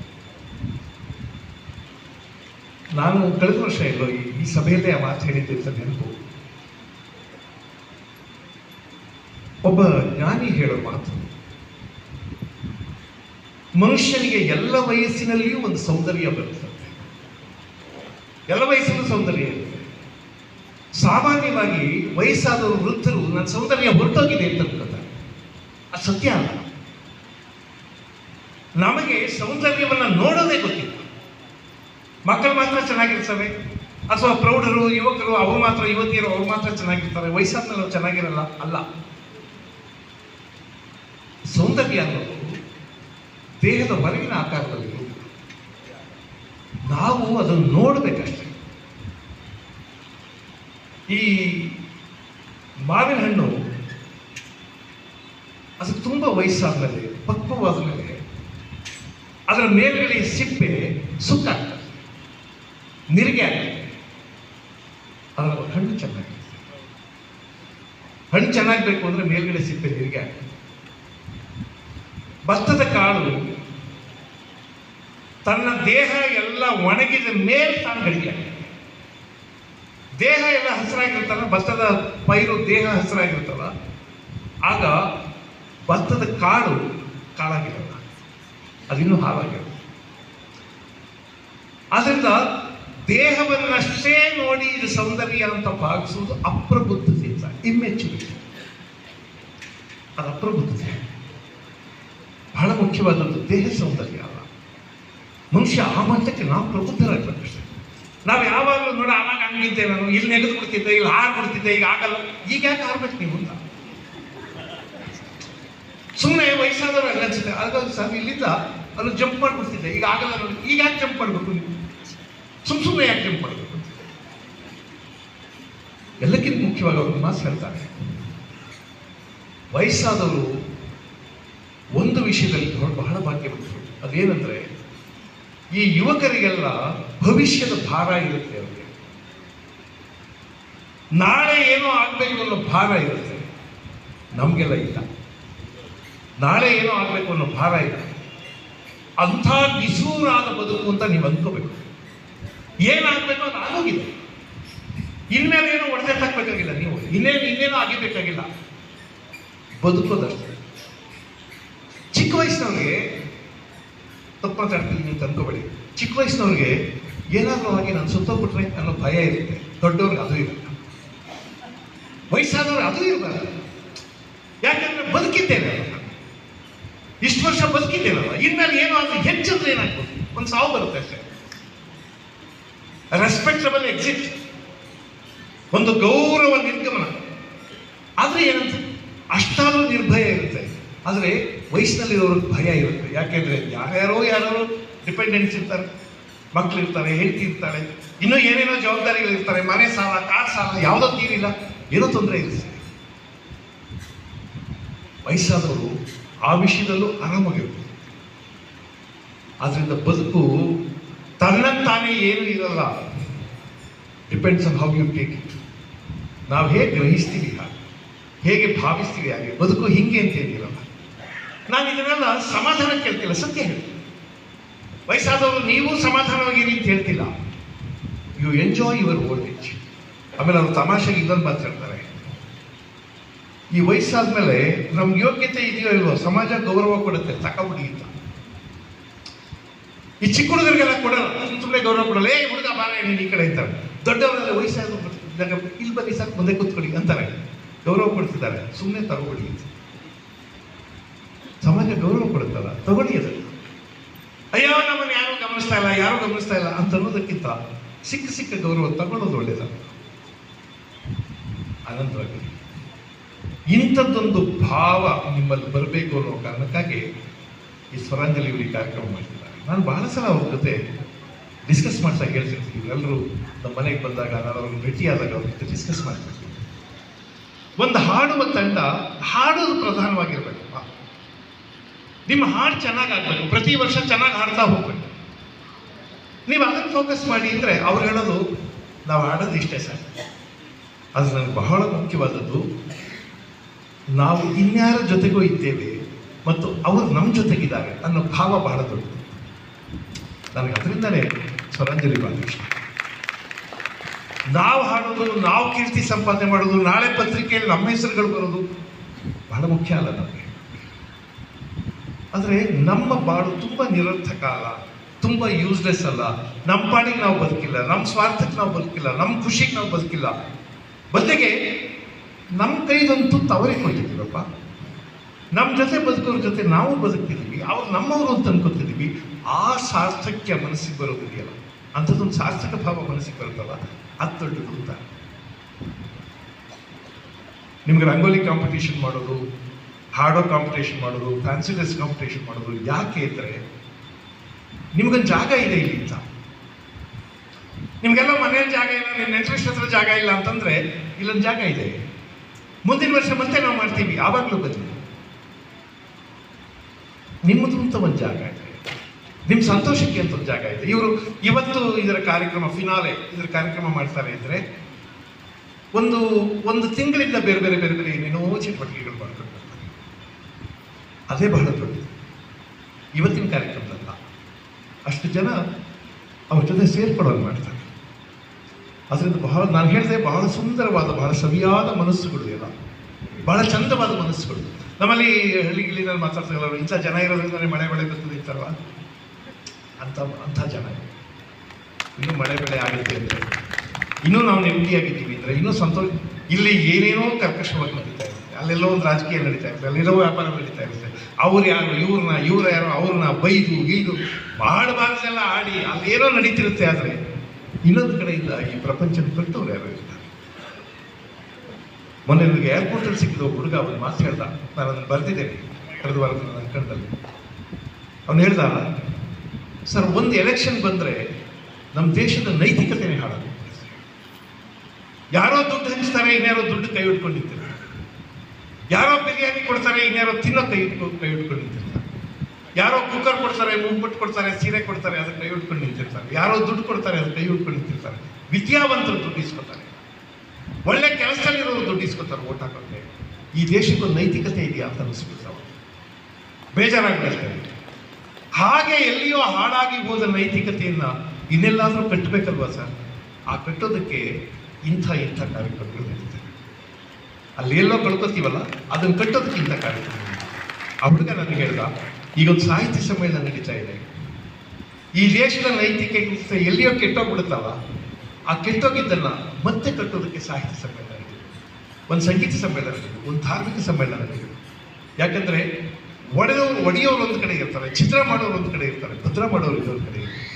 ನಾನು ಕಳೆದ ವರ್ಷ ಎಲ್ಲೋ ಈ- ಈ ಸಭೆಯಲ್ಲೇ ಆ ಮಾತು ಹೇಳಿದ್ದೆ ಅಂತ ನೆನಪು. ಒಬ್ಬ ಜ್ಞಾನಿ ಹೇಳೋ ಮಾತು. ಮನುಷ್ಯನಿಗೆ ಎಲ್ಲ ವಯಸ್ಸಿನಲ್ಲಿಯೂ ಒಂದು ಸೌಂದರ್ಯ ಬರುತ್ತೆ. ಎಲ್ಲ ವಯಸ್ಸಿನ ಸೌಂದರ್ಯ ಇರುತ್ತೆ. ಸಾಮಾನ್ಯವಾಗಿ ವಯಸ್ಸಾದವರು ವೃದ್ಧರು, ನನ್ನ ಸೌಂದರ್ಯ ಹೊರಟೋಗಿದೆ ಅಂತ ಅನ್ಕೋತಾರೆ. ಅದು ಸತ್ಯ ಅಲ್ಲ. ನಮಗೆ ಸೌಂದರ್ಯವನ್ನು ನೋಡೋದೇ ಗೊತ್ತಿಲ್ಲ. ಮಕ್ಕಳು ಮಾತ್ರ ಚೆನ್ನಾಗಿರ್ತವೆ, ಅಥವಾ ಪ್ರೌಢರು, ಯುವಕರು, ಅವರು ಮಾತ್ರ, ಯುವತಿಯರು, ಅವ್ರು ಮಾತ್ರ ಚೆನ್ನಾಗಿರ್ತಾರೆ, ವಯಸ್ಸಾದ್ಮೇಲೆ ಚೆನ್ನಾಗಿರಲ್ಲ, ಅಲ್ಲ. ಸೌಂದರ್ಯ ಅನ್ನೋದು ದೇಹದ ಹೊರಗಿನ ಆಕಾರದಲ್ಲಿ ನಾವು ಅದನ್ನು ನೋಡಬೇಕಷ್ಟೆ. ಈ ಮಾವಿನ ಹಣ್ಣು ಅದು ತುಂಬ ವಯಸ್ಸಾದ್ಮೇಲೆ ಪಕ್ವವಾದ ಮೇಲೆ ಅದರ ಮೇಲ್ಗಡೆ ಸಿಪ್ಪೆ ಸುಕ್ಕಾಗ್ತದೆ ನಿರಿಗೆ ಆಗ್ತದೆ. ಅದರ ಹಣ್ಣು ಚೆನ್ನಾಗಿರ್ತದೆ ಹಣ್ಣು ಚೆನ್ನಾಗಬೇಕು ಅಂದರೆ ಮೇಲ್ಗಡೆ ಸಿಪ್ಪೆ ನಿರಿಗೆ ಆಗ್ತದೆ. ಭತ್ತದ ಕಾಳು, ತನ್ನ ದೇಹ ಎಲ್ಲ ಒಣಗಿದ ಮೇಲೆ ತಾನು ಗಡಿಗೆ ದೇಹ ಎಲ್ಲ ಹಸಿರಾಗಿರ್ತಲ್ಲ ಭತ್ತದ ಪೈರು ದೇಹ ಹಸಿರಾಗಿರ್ತಲ್ಲ ಆಗ ಭತ್ತದ ಕಾಳು ಕಾಳಾಗಿರಲ್ಲ. ಅದಿನ್ನೂ ಹಾಳಾಗಿರಲ್ಲ. ಆದ್ರಿಂದ ದೇಹವನ್ನಷ್ಟೇ ನೋಡಿ ಇದು ಸೌಂದರ್ಯ ಅಂತ ಭಾವಿಸುವುದು ಅಪ್ರಬುದ್ತೆಯಿಂದ ಇಮ್ಮೆಚ್ಚು ಅದು ಅಪ್ರಬುದ್ಧತೆ. ಬಹಳ ಮುಖ್ಯವಾದದ್ದು ದೇಹ ಸೌಂದರ್ಯ ಅಲ್ಲ. ಮನುಷ್ಯ ಆ ಮಟ್ಟಕ್ಕೆ ನಾವು ಪ್ರಬುದ್ಧರಾಗಬೇಕಷ್ಟೇ. ನಾವು ಯಾವಾಗಲೂ ನೋಡಿ ಆವಾಗ ಹಂಗಿದ್ದೆ ನಾನು, ಇಲ್ಲಿ ನೆಗೆದು ಬಿಡ್ತಿದ್ದೆ, ಇಲ್ಲಿ ಹಾರು ಬಿಡ್ತಿದ್ದೆ, ಈಗ ಆಗಲ್ಲ. ಈಗ ಯಾಕೆ ಆರ್ಬೇಕು ನೀವು ಅಂತ? ಸುಮ್ಮನೆ ವಯಸ್ಸಾದವ್ರು ಅಲ್ಲ ಅನ್ಸುತ್ತೆ. ಆಗ ಸರ್, ಇಲ್ಲಿಂದ ಅಲ್ಲಿ ಜಂಪ್ ಮಾಡಿಬಿಡ್ತಿದ್ದೆ. ಈಗ ಆಗಲ್ಲ ನೋಡಿ, ಈಗ ಯಾಕೆ ಜಂಪ್ ಮಾಡಬೇಕು ನೀವು? ಸುಮ್ ಸುಮ್ಮನೆ ಯಾಕೆ ಜಂಪ್ ಮಾಡಬೇಕು ಎಲ್ಲಕ್ಕಿಂತ ಮುಖ್ಯವಾಗಿ ಅವ್ರಿಗೆ ಮಾತು ಹೇಳ್ತಾರೆ ವಯಸ್ಸಾದವರು ವಿಷಯದಲ್ಲಿ ಬಹಳ- ಭಾಗ್ಯವಂತರು ಅದೇನಂದ್ರೆ ಈ ಯುವಕರಿಗೆಲ್ಲ ಭವಿಷ್ಯದ ಭಾರ ಇರುತ್ತೆ ಅವರಿಗೆ. ನಾಳೆ ಏನೋ ಆಗ್ಬೇಕು ಅನ್ನೋ ಭಾರ ಇರುತ್ತೆ. ನಮಗೆಲ್ಲ ಇಲ್ಲ. ನಾಳೆ ಏನೋ ಆಗ್ಬೇಕು ಅನ್ನೋ ಭಾರ ಇಲ್ಲ. ಅಂಥ ನಿಸೂರಾದ ಬದುಕು ಅಂತ ನೀವು ಅಂದ್ಕೋಬೇಕು ಏನಾಗಬೇಕು ಅದು ಆಗೋಗಿದೆ. ಇನ್ಮೇಲೆ ಏನೋ ಹೊಡೆದಾಕ್ಬೇಕಾಗಿಲ್ಲ ನೀವು. ಇನ್ನೇನು ಇನ್ನೇನೋ ಆಗಿಬೇಕಾಗಿಲ್ಲ. ಬದುಕೋದಷ್ಟೇ. ಚಿಕ್ಕ ವಯಸ್ಸಿನವ್ರಿಗೆ ತಪ್ಪು ಮಾತಾಡ್ತೀನಿ ನೀವು ತಂದ್ಕೋಬೇಡಿ. ಚಿಕ್ಕ ವಯಸ್ಸಿನವ್ರಿಗೆ ಏನಾದರೂ ಹಾಗೆ ನಾನು ಸುತ್ತೋಗ್ಬಿಟ್ರೆ ಅನ್ನೋ ಭಯ ಇರುತ್ತೆ. ದೊಡ್ಡವ್ರಿಗೆ ಅದು ಇರಲ್ಲ ವಯಸ್ಸಾದವ್ರು ಅದು ಇರಬಾರ್ದು ಯಾಕಂದ್ರೆ ಬದುಕಿದ್ದೇನೆ ಇಷ್ಟು ವರ್ಷ ಬದುಕಿದ್ದೇನಲ್ಲ ಇನ್ಮೇಲೆ ಏನು ಅದು ಹೆಚ್ಚಂದ್ರೆ ಏನಾಗ್ಬೋದು? ಒಂದು ಸಾವು ಬರುತ್ತೆ ಅಷ್ಟೇ. ರೆಸ್ಪೆಕ್ಟಬಲ್ ಎಕ್ಸಿಟ್ ಒಂದು ಗೌರವ ನಿರ್ಗಮನ. ಆದರೆ ಏನಂತ? ಅಷ್ಟಾದ್ರೂ ನಿರ್ಭಯ ಇರುತ್ತೆ. ಆದರೆ ವಯಸ್ಸಿನಲ್ಲಿರೋರಿಗೆ ಭಯ ಇರುತ್ತೆ. ಯಾಕೆಂದ್ರೆ ಯಾರ್ಯಾರೋ ಯಾರೋ ಡಿಪೆಂಡೆನ್ಸ್ ಇರ್ತಾರೆ, ಮಕ್ಳು ಇರ್ತಾರೆ, ಹೆಂಡತಿ ಇರ್ತಾಳೆ ಇನ್ನೂ ಏನೇನೋ ಜವಾಬ್ದಾರಿಗಳು ಇರ್ತಾರೆ, ಮನೆ ಸಾಲ, ಕಾರ್ ಸಾಲ ಯಾವುದೋ ತೀರಿಲ್ಲ ಏನೋ ತೊಂದರೆ ಇರುತ್ತೆ ವಯಸ್ಸಾದವರು ಆ ವಿಷಯದಲ್ಲೂ ಆರಾಮಾಗಿರ್ಬೋದು ಆದ್ರಿಂದ ಬದುಕು ತನ್ನ ತಾನೇ ಏನು ಇರಲ್ಲ. Depends on how you take it. ನಾವು ಹೇಗೆ ಗ್ರಹಿಸ್ತೀವಿ ಹಾಗೆ, ಹೇಗೆ ಭಾವಿಸ್ತೀವಿ ಹಾಗೆ, ಬದುಕು ಹಿಂಗೆ ಅಂತ ನಾನು ಇದನ್ನೆಲ್ಲ ಸಮಾಧಾನ ಕೇಳ್ತಿಲ್ಲ, ಸತ್ಯ ಹೇಳಿ. ವಯಸ್ಸಾದವರು ನೀವು ಸಮಾಧಾನವಾಗಿರಿ ಅಂತ ಹೇಳ್ತಿಲ್ಲ. You enjoy your old age ಆಮೇಲೆ ಅವರು ತಮಾಷೆಗೆ ಇದೊಂದು ಮಾತಾಡ್ತಾರೆ ಈ ವಯಸ್ಸಾದ್ಮೇಲೆ ನಮ್ಗೆ ಯೋಗ್ಯತೆ ಇದೆಯೋ ಇಲ್ವೋ, ಸಮಾಜ ಗೌರವ ಕೊಡುತ್ತೆ, ತಕೊಬಿಡಿ ಅಂತ. ಈ ಚಿಕ್ಕ ಹುಡುಗರಿಗೆಲ್ಲ ಕೊಡಲ್ಲ ಸುಮ್ಮನೆ ಗೌರವ ಕೊಡಲ್ಲ ಏ ಹುಡುಗ ಬಾರ ನೀನು ಈ ಕಡೆ ಅಂತಾರೆ ದೊಡ್ಡವರೆಲ್ಲ ವಯಸ್ಸಾದ ಇಲ್ಲಿ, ಬನ್ನಿ ಸರ್, ಮುಂದೆ ಕೂತ್ಕೊಳ್ಳಿ ಅಂತಾರೆ. ಗೌರವ ಕೊಡ್ತಿದ್ದಾರೆ ಸುಮ್ಮನೆ ತಗೊಳ್ಳಿ ಅಂತ. ಸಮಾಜ ಗೌರವ ಕೊಡುತ್ತಲ್ಲ, ತಗೊಳ್ಳಿ ಅದನ್ನು. ಅಯ್ಯೋ, ನಮ್ಮನ್ನು ಯಾರು ಗಮನಿಸ್ತಾ ಇಲ್ಲ, ಯಾರು ಗಮನಿಸ್ತಾ ಇಲ್ಲ ಅಂತ ಅನ್ನೋದಕ್ಕಿಂತ ಸಿಕ್ಕ ಸಿಕ್ಕ ಗೌರವ ತಗೊಳ್ಳೋದು ಒಳ್ಳೆಯದ ಆನಂದವಾಗಿ ಇಂಥದ್ದೊಂದು ಭಾವ ನಿಮ್ಮಲ್ಲಿ ಬರಬೇಕು ಅನ್ನೋ ಕಾರಣಕ್ಕಾಗಿ ಈ ಸ್ವರಾಂಜಲಿ ಇವರಿಗೆ ಕಾರ್ಯಕ್ರಮ ಮಾಡ್ತಿದ್ದಾರೆ. ನಾನು ಬಹಳ ಸಲ ಅವ್ರ ಜೊತೆ ಡಿಸ್ಕಸ್ ಮಾಡ್ತಾ ಕೇಳ್ತಿರ್ತೀನಿ. ಇವರೆಲ್ಲರೂ ನಮ್ಮ ಮನೆಗೆ ಬಂದಾಗ, ನಾನು ಅವ್ರನ್ನ ಭೇಟಿಯಾದಾಗ ಅವ್ರ ಜೊತೆ ಡಿಸ್ಕಸ್ ಮಾಡ್ತಿರ್ತೀವಿ ಒಂದು ಹಾಡುವ ತಂಡ ಹಾಡೋದು ಪ್ರಧಾನವಾಗಿರ್ಬೇಕಪ್ಪ ನಿಮ್ಮ ಹಾಡು ಚೆನ್ನಾಗಿ ಆಗ್ಬೇಕು. ಪ್ರತಿ ವರ್ಷ ಚೆನ್ನಾಗಿ ಹಾಡ್ತಾ ಹೋಗ್ಬೇಕು. ನೀವು ಅದನ್ನು ಫೋಕಸ್ ಮಾಡಿ ಅಂದರೆ ಅವ್ರು ಹೇಳೋದು, ನಾವು ಹಾಡೋದು ಇಷ್ಟೇ ಸರ್. ಅದು ನನಗೆ ಬಹಳ ಮುಖ್ಯವಾದದ್ದು. ನಾವು ಇನ್ಯಾರ ಜೊತೆಗೂ ಇದ್ದೇವೆ ಮತ್ತು ಅವರು ನಮ್ಮ ಜೊತೆಗಿದ್ದಾರೆ ಅನ್ನೋ ಭಾವ ಬಹಳ ದೊಡ್ಡದು. ನನಗೆ ಅದರಿಂದಲೇ ಸ್ವರಂಜಲಿ ಬಹಳ ಇಷ್ಟ. ನಾವು ಹಾಡೋದು, ನಾವು ಕೀರ್ತಿ ಸಂಪಾದನೆ ಮಾಡೋದು, ನಾಳೆ ಪತ್ರಿಕೆಯಲ್ಲಿ ನಮ್ಮ ಹೆಸರುಗಳು ಬರೋದು ಬಹಳ ಮುಖ್ಯ ಅಲ್ಲ ನಮಗೆ. ಆದರೆ ನಮ್ಮ ಬಾಳು ತುಂಬ ನಿರರ್ಥಕ ಅಲ್ಲ, ತುಂಬ ಯೂಸ್ಲೆಸ್ ಅಲ್ಲ. ನಮ್ಮ ಪಾಡಿಗೆ ನಾವು ಬದುಕಿಲ್ಲ ನಮ್ಮ ಸ್ವಾರ್ಥಕ್ಕೆ ನಾವು ಬದುಕಿಲ್ಲ ನಮ್ಮ ಖುಷಿಗೆ ನಾವು ಬದುಕಿಲ್ಲ. ಬದಲಿಗೆ ನಮ್ಮ ಕೈದೊಂದು ತುತ್ತು ಅವರಿಗೆ ಕೊಟ್ಟಿದ್ದೀವಪ್ಪ. ನಮ್ಮ ಜೊತೆ ಬದುಕೋರ ಜೊತೆ ನಾವು ಬದುಕ್ತಿದ್ದೀವಿ, ಅವ್ರು ನಮ್ಮವರು ಅಂತ ಅನ್ಕೋತಿದ್ದೀವಿ. ಆ ಸಾರ್ಥಕ್ಯ ಮನಸ್ಸಿಗೆ ಬರೋದಿದೆಯಲ್ಲ, ಅಂಥದ್ದೊಂದು ಸಾರ್ಥಕ ಭಾವ ಮನಸ್ಸಿಗೆ ಬರುತ್ತಲ್ಲ, ಅದು ದೊಡ್ಡದು ಅಂತ. ನಿಮ್ಗೆ ರಂಗೋಲಿ ಕಾಂಪಿಟೇಷನ್ ಮಾಡೋದು ಹಾಡೋ ಕಾಂಪಿಟೇಷನ್ ಮಾಡೋದು ಫ್ಯಾನ್ಸಿ ಡ್ರೆಸ್ ಕಾಂಪಿಟೇಷನ್ ಮಾಡೋದು ಯಾಕೆ ಅಂದರೆ ನಿಮ್ಗೊಂದು ಜಾಗ ಇದೆ ಇಲ್ಲಿ ಅಂತ. ನಿಮಗೆಲ್ಲ ಮನೇಲಿ ಜಾಗ ಇಲ್ಲ ನಿಮ್ಮ ಹತ್ರ ಜಾಗ ಇಲ್ಲ ಅಂತಂದ್ರೆ ಇಲ್ಲೊಂದು ಜಾಗ ಇದೆ. ಮುಂದಿನ ವರ್ಷ ಮತ್ತೆ ನಾವು ಮಾಡ್ತೀವಿ, ಆವಾಗಲೂ ಬನ್ನಿ. ನಿಮ್ಮದು ಅಂತ ಒಂದು ಜಾಗ ಇದೆ. ನಿಮ್ಮ ಸಂತೋಷಕ್ಕೆ ಅಂತ ಒಂದು ಜಾಗ ಇದೆ. ಇವರು ಇವತ್ತು ಇದರ ಕಾರ್ಯಕ್ರಮ ಫಿನಾಲೆ ಇದರ ಕಾರ್ಯಕ್ರಮ ಮಾಡ್ತಾರೆ ಅಂದರೆ ಒಂದು ಒಂದು ತಿಂಗಳಿಂದ ಬೇರೆ ಬೇರೆ ಬೇರೆ ಬೇರೆ ಏನೇನೋ ಚಟುವಟಿಕೆಗಳು ಮಾಡ್ಕೊಂಡು ಅದೇ ಬಹಳ ದೊಡ್ಡದು. ಇವತ್ತಿನ ಕಾರ್ಯಕ್ರಮದಲ್ಲ. ಅಷ್ಟು ಜನ ಅವ್ರ ಜೊತೆ ಸೇರ್ಪಡೋದು ಮಾಡ್ತಾರೆ. ಅದರಿಂದ ಬಹಳ ನಾನು ಹೇಳಿದೆ ಬಹಳ ಸುಂದರವಾದ, ಬಹಳ ಸವಿಯಾದ ಮನಸ್ಸುಗಳು ಎಲ್ಲ ಬಹಳ ಚಂದವಾದ ಮನಸ್ಸುಗಳು. ನಮ್ಮಲ್ಲಿ ಹಳ್ಳಿಗಳಿನಲ್ಲಿ ಮಾತಾಡ್ತಾರಲ್ಲ ಇಂಥ ಜನ ಇರೋದ್ರಿಂದ ಮಳೆ ಬೆಳೆ ಬರ್ತದೆ ಇರ್ತಾರಲ್ಲ ಅಂಥ ಅಂಥ ಜನ. ಇನ್ನೂ ಮಳೆ ಬೆಳೆ ಆಗುತ್ತೆ ಅಂದರೆ, ಇನ್ನೂ ನಾವು ನೆಮ್ಮದಿಯಾಗಿದ್ದೀವಿ ಅಂದರೆ, ಇನ್ನೂ ಸಂತೋಷ ಇಲ್ಲಿ ಏನೇನೋ ಕರ್ಕಶವಾಗಿ ಇರುತ್ತೆ ಅಲ್ಲೆಲ್ಲೋ ಒಂದು ರಾಜಕೀಯ ನಡೀತಾ ಇರುತ್ತೆ ಅಲ್ಲಿರೋ ವ್ಯಾಪಾರ ನಡೀತಾ ಇರುತ್ತೆ. ಅವ್ರು ಯಾರು, ಇವ್ರನ್ನ, ಇವ್ರ ಯಾರು, ಅವ್ರನ್ನ ಬೈದು ಗೀದು ಮಾಡಬಾರ್ದೆಲ್ಲ ಆಡಿ ಅಲ್ಲೇನೋ ನಡೀತಿರುತ್ತೆ ಆದರೆ ಇನ್ನೊಂದು ಕಡೆ ಇಲ್ಲ ಈ ಪ್ರಪಂಚದ ಕಟ್ಟವ್ರು ಯಾರು ಇರ್ತಾರೆ? ಮೊನ್ನೆ ನನಗೆ ಏರ್ಪೋರ್ಟಲ್ಲಿ ಸಿಕ್ಕಿದ ಹುಡುಗ, ಅವನು ಮಾತು ಹೇಳ್ದ. ನಾನು ಅದನ್ನು ಬರೆದಿದ್ದೇನೆ ಕಳೆದ ವಾರದ ನನ್ನ ಕಣ್ಣಲ್ಲಿ ಅವನು ಹೇಳ್ದ, ಸರ್, ಒಂದು ಎಲೆಕ್ಷನ್ ಬಂದರೆ ನಮ್ಮ ದೇಶದ ನೈತಿಕತೆನೇ ಹಾಳಾಗುತ್ತೆ. ಯಾರೋ ದುಡ್ಡು ಹಂಚ್ತಾರೆ, ಇನ್ಯಾರೋ ದುಡ್ಡು ಕೈ ಹಿಡ್ಕೊಂಡಿರ್ತಾರೆ. ಯಾರೋ ಬಿರಿಯಾನಿ ಕೊಡ್ತಾರೆ, ಇನ್ಯಾರೋ ತಿನ್ನೋ ಕೈ ಕೈ ಇಟ್ಕೊಂಡು ಯಾರೋ ಕುಕ್ಕರ್ ಕೊಡ್ತಾರೆ, ಮೂಗ್ಬಿಟ್ಟು ಕೊಡ್ತಾರೆ, ಸೀರೆ ಕೊಡ್ತಾರೆ ಅದಕ್ಕೆ ಕೈ ಉಟ್ಕೊಂಡು ನಿಂತಿರ್ತಾರೆ ಯಾರೋ ದುಡ್ಡು ಕೊಡ್ತಾರೆ ಅದಕ್ಕೆ ಕೈ ಇಟ್ಕೊಂಡು ನಿಂತಿರ್ತಾರೆ ವಿದ್ಯಾವಂತರು ದುಡ್ಡು ಇಸ್ಕೊತಾರೆ. ಒಳ್ಳೆ ಕೆಲಸದಲ್ಲಿರೋರು ದುಡ್ಡು ಇಸ್ಕೊತಾರೆ ಓಟ್ ಹಾಕೋಕ್ಕೆ ಈ ದೇಶಕ್ಕೊಂದು ನೈತಿಕತೆ ಇದೆಯಾ ಅಂತ ಅನಿಸ್ಬಿಡ್ತಾವ ಬೇಜಾರಾಗ್ಬಿಡ್ತಾರೆ ಹಾಗೆ ಎಲ್ಲಿಯೋ ಹಾಳಾಗಿ ಹೋದ ನೈತಿಕತೆಯನ್ನು ಇನ್ನೆಲ್ಲಾದರೂ ಕಟ್ಟಬೇಕಲ್ವಾ ಸರ್? ಆ ಕಟ್ಟೋದಕ್ಕೆ ಇಂಥ ಇಂಥ ಕಾರ್ಯಕ್ರಮಗಳು ನಡೀತವೆ ಅಲ್ಲಿ ಎಲ್ಲೋ ಕಳ್ಕೊತೀವಲ್ಲ? ಅದನ್ನು ಕಟ್ಟೋದಕ್ಕಿಂತ ಕಾಣುತ್ತೆ ಆ ಹುಡುಗ ನನಗೆ ಹೇಳ್ದ, ಈಗೊಂದು ಸಾಹಿತ್ಯ ಸಮ್ಮೇಳನ ನಡೀತಾ ಇದೆ. ಈ ದೇಶದ ನೈತಿಕ ಎಲ್ಲಿಯೋ ಕೆಟ್ಟೋಗ್ಬಿಡುತ್ತಲ್ಲ? ಆ ಕೆಟ್ಟೋಗಿದ್ದನ್ನ ಮತ್ತೆ ಕಟ್ಟೋದಕ್ಕೆ ಸಾಹಿತ್ಯ ಸಮ್ಮೇಳನ ಇದೆ. ಒಂದು ಸಂಗೀತ ಸಮ್ಮೇಳನ ಒಂದು ಧಾರ್ಮಿಕ ಸಮ್ಮೇಳನ ಯಾಕಂದ್ರೆ, ಒಡೆದವರು ಒಡೆಯೋರು ಒಂದು ಕಡೆ ಇರ್ತಾರೆ ಚಿತ್ರ ಮಾಡೋರು ಒಂದು ಕಡೆ ಇರ್ತಾರೆ, ಭದ್ರ ಮಾಡೋರು ಒಂದು ಕಡೆ ಇರ್ತಾರೆ.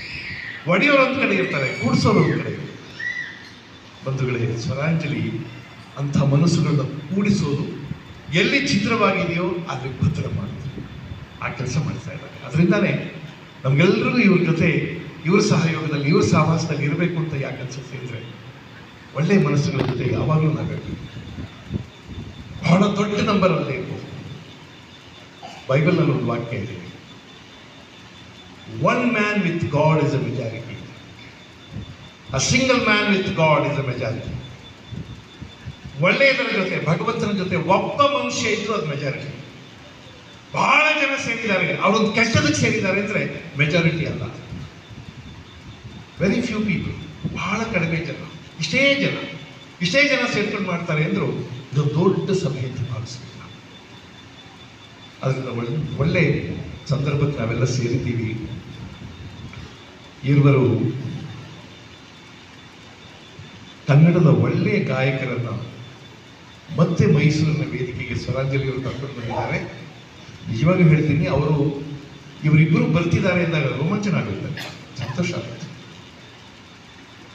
ಒಡೆಯೋರು ಒಂದು ಕಡೆ ಇರ್ತಾರೆ, ಕೂಡಿಸೋರು ಒಂದು ಕಡೆ ಬಂಧುಗಳೇ, ಸ್ವರಾಂಜಲಿ, ಅಂಥ ಮನಸ್ಸುಗಳನ್ನ ಕೂಡಿಸೋದು, ಎಲ್ಲಿ ಚಿತ್ರವಾಗಿದೆಯೋ ಅದ್ರ ಭದ್ರ ಮಾಡೋದು ಆ ಕೆಲಸ ಮಾಡ್ತಾ ಇದ್ದಾರೆ. ಅದರಿಂದಾನೇ ನಮಗೆಲ್ಲರೂ ಇವ್ರ ಜೊತೆ ಇವ್ರ ಸಹಯೋಗದಲ್ಲಿ, ಇವ್ರ ಸಹವಾಸದಲ್ಲಿ ಇರಬೇಕು ಅಂತ ಯಾಕೆ ಅನ್ಸುತ್ತೆ ಅಂದರೆ ಒಳ್ಳೆಯ ಮನಸ್ಸುಗಳ ಜೊತೆ ಯಾವಾಗಲೂ ನಾವಿರಬೇಕು ಬಹಳ ದೊಡ್ಡ ನಂಬರ್ ಅಲ್ಲೇ ಇರ್ಬೋದು. ಬೈಬಲ್ನಲ್ಲಿ ಒಂದು ವಾಕ್ಯ ಇದೆ. One man with God is a majority a single man with God is a majority ಒಳ್ಳೆಯದರ ಜೊತೆ, ಭಗವಂತನ ಜೊತೆ ಒಬ್ಬ ಮನುಷ್ಯ ಇದ್ರು ಅದು ಮೆಜಾರಿಟಿ ಬಹಳ ಜನ ಸೇರಿದ್ದಾರೆ. ಅವರೊಂದು ಕೆಟ್ಟದಕ್ಕೆ ಸೇರಿದ್ದಾರೆ ಅಂದ್ರೆ ಮೆಜಾರಿಟಿ ಅಲ್ಲ. ವೆರಿ ಫ್ಯೂ ಪೀಪಲ್ ಬಹಳ ಕಡಿಮೆ ಜನ. ಇಷ್ಟೇ ಜನ. ಇಷ್ಟೇ ಜನ ಸೇರ್ಕೊಂಡು ಮಾಡ್ತಾರೆ ಅಂದ್ರು ಇದು ದೊಡ್ಡ ಸಭೆ ಅಂತ ಭಾವಿಸ್ಬೇಕು ಅದರಿಂದ ಒಳ್ಳೆ ಒಳ್ಳೆ ಸಂದರ್ಭಕ್ಕೆ ನಾವೆಲ್ಲ ಸೇರಿದ್ದೀವಿ. ಇರುವರು ಕನ್ನಡದ ಒಳ್ಳೆಯ ಗಾಯಕರನ್ನ ಮತ್ತೆ ಮೈಸೂರಿನ ವೇದಿಕೆಗೆ ಸ್ವರಾಂಜಲಿ ಅವರು ಕರ್ಕೊಂಡು ಬಂದಿದ್ದಾರೆ. ನಿಜವಾಗ್ಲೂ ಹೇಳ್ತೀನಿ, ಅವರು ಇವರಿಬ್ಬರು ಬರ್ತಿದ್ದಾರೆ ಅಂದಾಗ ರೋಮಾಂಚನ ಆಗುತ್ತೆ. ಸಂತೋಷ ಆಗುತ್ತೆ.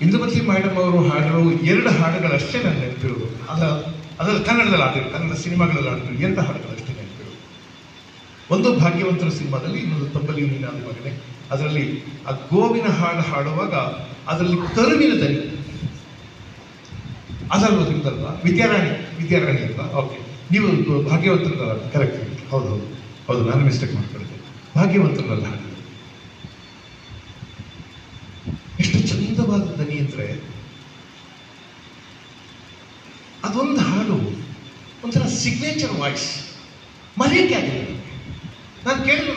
ಇಂದುಮತಿ ಮೇಡಮ್ ಅವರು ಹಾಡಿರೋ ಎರಡು ಹಾಡುಗಳಷ್ಟೇ ನಾನು ನೆನಪಿರೋದು. ಅದ ಅದರ ಕನ್ನಡದಲ್ಲಿ ಆಡಿರು ಕನ್ನಡ ಸಿನಿಮಾಗಳಲ್ಲಿ ಆಡಿರು ಎರಡು ಹಾಡುಗಳಷ್ಟೇ ನೆನಪಿರೋದು. ಒಂದು ಭಾಗ್ಯವಂತರ ಸಿನಿಮಾದಲ್ಲಿ, ಇನ್ನೊಂದು ತಬ್ಬಲಿ ನೀನಾದ ಮಗನೇ. ಅದರಲ್ಲಿ ಆ ಗೋವಿನ ಹಾಡು ಹಾಡುವಾಗ ಅದರಲ್ಲಿ ಕರುವಿನ ದನಿ ಅದಲ್ವ ನಿಮ್ದಲ್ವ ವಿದ್ಯಾರಾಣಿ. ವಿದ್ಯಾರಾಣಿ ಅಲ್ವಾ ಓಕೆ ನೀವು ಭಾಗ್ಯವಂತರಲ್ಲ ಕರೆಕ್ಟ್ ಹೌದು ಹೌದು. ಹೌದು, ನಾನು ಮಿಸ್ಟೇಕ್ ಮಾಡ್ಕೊಳ್ತೇನೆ ಭಾಗ್ಯವಂತರಲ್ಲ. ಹಾಡು ಎಷ್ಟು ಚಂದವಾದ ದನಿ ಅಂದರೆ ಅದೊಂದು ಹಾಡು, ಒಂಥರ ಸಿಗ್ನೇಚರ್ ವಾಯ್ಸ್ ಮರೆಯಕ್ಕೆ ಆಗಿಲ್ಲ. ನಾನು ಕೇಳಿದ್ರು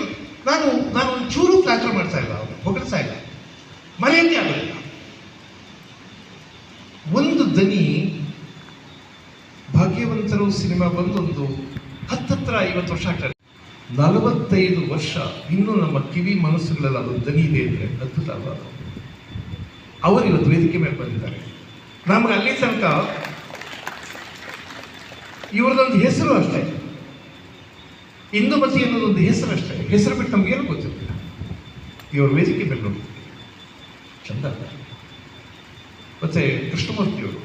ನಾನು ನಾನು ಒಂಚೂರು ಫ್ಲಾಟರ್ ಮಾಡ್ತಾ ಇಲ್ಲ, ಹೊಗಳ್ತಾ ಇಲ್ಲ. ಮರೆಯಕ್ಕೆ ಆಗಲಿಲ್ಲ ಒಂದು ದನಿ ಭಾಗ್ಯವಂತರು ಸಿನಿಮಾ ಬಂದೊಂದು ಹತ್ತತ್ರ ಐವತ್ತು ವರ್ಷ ಆಗ್ತದೆ. ನಲವತ್ತೈದು ವರ್ಷ ಇನ್ನೂ ನಮ್ಮ ಕಿವಿ ಮನಸ್ಸುಗಳೆಲ್ಲ ಅದು ದನಿ ಇದೆ ಅಂದರೆ ಅದ್ಭುತ ಅಲ್ವಾ? ಅವರು ಇವತ್ತು ವೇದಿಕೆ ಮೇಲೆ ಬಂದಿದ್ದಾರೆ. ನಮ್ಗೆ ಅಲ್ಲಿ ತನಕ ಇವ್ರದ್ದೊಂದು ಹೆಸರು ಅಷ್ಟೇ. ಇಂದುಮತಿ ಅನ್ನೋದೊಂದು ಹೆಸರು ಅಷ್ಟೇ. ಹೆಸರು ಬಿಟ್ಟು ನಮಗೇನು ಗೊತ್ತಿರಲಿಲ್ಲ ಇವರು ವೇದಿಕೆ ಮೇಲೆ ನೋಡಿ ಚಂದ? ಮತ್ತೆ ಕೃಷ್ಣಮೂರ್ತಿಯವರು.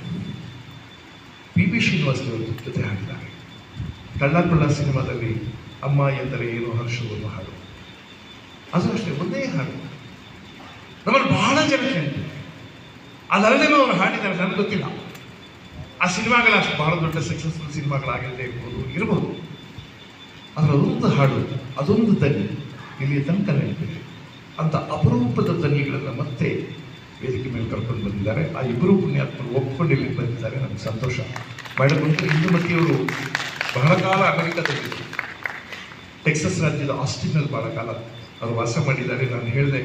ಪಿ ಅವರು ಜೊತೆ ಹಾಡಿದ್ದಾರೆ ಕಳ್ಳಾಪಳ್ಳ ಸಿನಿಮಾದಲ್ಲಿ ಅಮ್ಮ ಎಂದರೆ ಏನು ಹರ್ಷವನ್ನು ಹಾಡು. ಅದು ಅಷ್ಟೇ, ಒಂದೇ ಹಾಡು. ನಮ್ಮಲ್ಲಿ ಬಹಳ ಜನ ನೆನಪು ಅದರಲ್ಲೇನೋ ಅವರು ಹಾಡಿದ್ದಾರೆ, ನನಗೆ ಗೊತ್ತಿಲ್ಲ. ಆ ಸಿನಿಮಾಗಳ ಅಷ್ಟು ಬಹಳ ದೊಡ್ಡ ಸಕ್ಸಸ್ಫುಲ್ ಸಿನಿಮಾಗಳಾಗಿಲ್ಲದೆ ಇರ್ಬೋದು ಇರ್ಬೋದು ಅದರ ಒಂದು ಹಾಡು, ಅದೊಂದು ದನಿ ಇಲ್ಲಿ ತನಕ ನೆನಪಿದೆ. ಅಂತ ಅಪರೂಪದ ದನಿಗಳನ್ನು ಮತ್ತೆ ವೇದಿಕೆ ಮೇಲೆ ಕರ್ಕೊಂಡು ಬಂದಿದ್ದಾರೆ. ಆ ಇಬ್ಬರು ಪುಣ್ಯಾತ್ಮರು ಒಪ್ಕೊಂಡು ಇಲ್ಲಿ ಬಂದಿದ್ದಾರೆ. ನಮ್ಗೆ ಸಂತೋಷ. ಮೇಡಮ್ ಇಂದುಮತಿಯವರು ಬಹಳ ಕಾಲ ಅಮೆರಿಕದಲ್ಲಿ ಟೆಕ್ಸಸ್ ರಾಜ್ಯದ ಆಸ್ಟಿನಲ್ಲಿ ಬಹಳ ಕಾಲ ಅವರು ವಾಸ ಮಾಡಿದ್ದಾರೆ, ನಾನು ಹೇಳಿದೆ.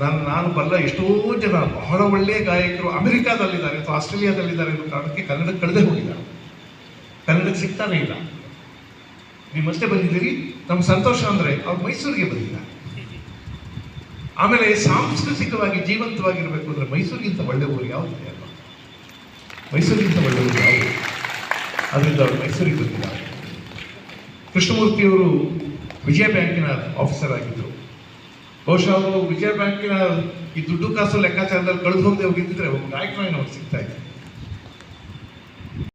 ನಾನು ನಾನು ಬಲ್ಲ ಎಷ್ಟೋ ಜನ ಬಹಳ ಒಳ್ಳೆಯ ಗಾಯಕರು ಅಮೆರಿಕಾದಲ್ಲಿದ್ದಾರೆ ಅಥವಾ ಆಸ್ಟ್ರೇಲಿಯಾದಲ್ಲಿದ್ದಾರೆ ಅನ್ನೋ ಕಾರಣಕ್ಕೆ ಕನ್ನಡಕ್ಕೆ ಕಳೆದೇ ಹೋಗಿದ್ದಾರೆ ಕನ್ನಡಕ್ಕೆ ಸಿಗ್ತಾನೆ ಇಲ್ಲ. ನಿಮ್ಮಷ್ಟೇ ಬಂದಿದ್ದೀರಿ ನಮ್ಮ ಸಂತೋಷ ಅಂದರೆ ಅವ್ರು ಮೈಸೂರಿಗೆ ಬಂದಿದ್ದಾರೆ ಆಮೇಲೆ ಸಾಂಸ್ಕೃತಿಕವಾಗಿ ಜೀವಂತವಾಗಿರಬೇಕು ಅಂದರೆ ಮೈಸೂರಿಗಿಂತ ಒಳ್ಳೆ ಊರು ಯಾವುದಿದೆ ಅಲ್ವಾ? ಮೈಸೂರಿಗಿಂತ ಒಳ್ಳೆ ಊರು ಯಾವುದು? ಅದರಿಂದ ಅವರು ಮೈಸೂರಿಗೆ ಬಂದಿದ್ದಾರೆ ಕೃಷ್ಣಮೂರ್ತಿಯವರು ವಿಜಯ ಬ್ಯಾಂಕಿನ ಆಫೀಸರ್ ಆಗಿದ್ದರು ಬಹುಶಃ ಅವರು ವಿಜಯ ಬ್ಯಾಂಕಿನ ಈ ದುಡ್ಡು ಕಾಸು ಲೆಕ್ಕಾಚಾರದಲ್ಲಿ ಕಳೆದು ಹೋಗದೆ ಹೋಗಿದ್ದರೆ ಒಂದು ಗಾಯಕನಾಗಿ ಅವ್ರು ಸಿಗ್ತಾ